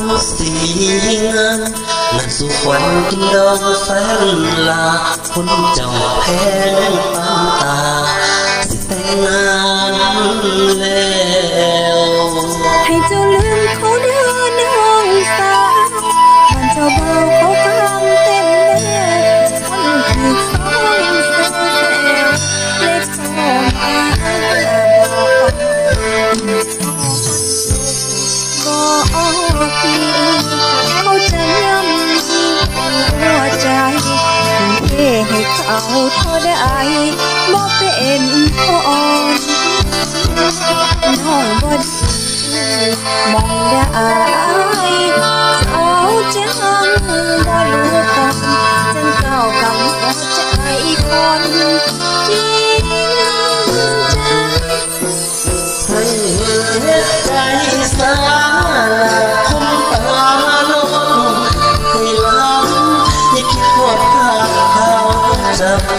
một tiếng Lạc du quanh kinh đô sáng là Hôn chồng hẹn ta tà. Tên lên. เอาเท่าได้บ่เป็นอ่อนน้องบ่มองได้เขาจังบ่รู้กันจนเก่ากับหัวใจคน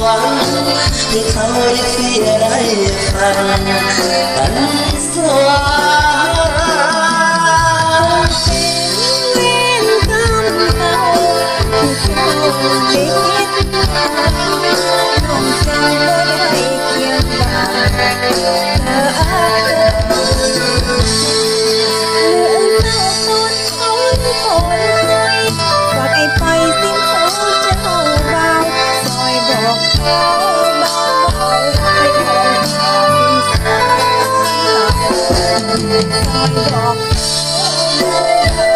หวังที่เขาได้เสีะไรฟังตันสว่างเวีนคำเก่าที่เจ้าคิดต้องจำไว้เพียงบ่าเธอ ดอก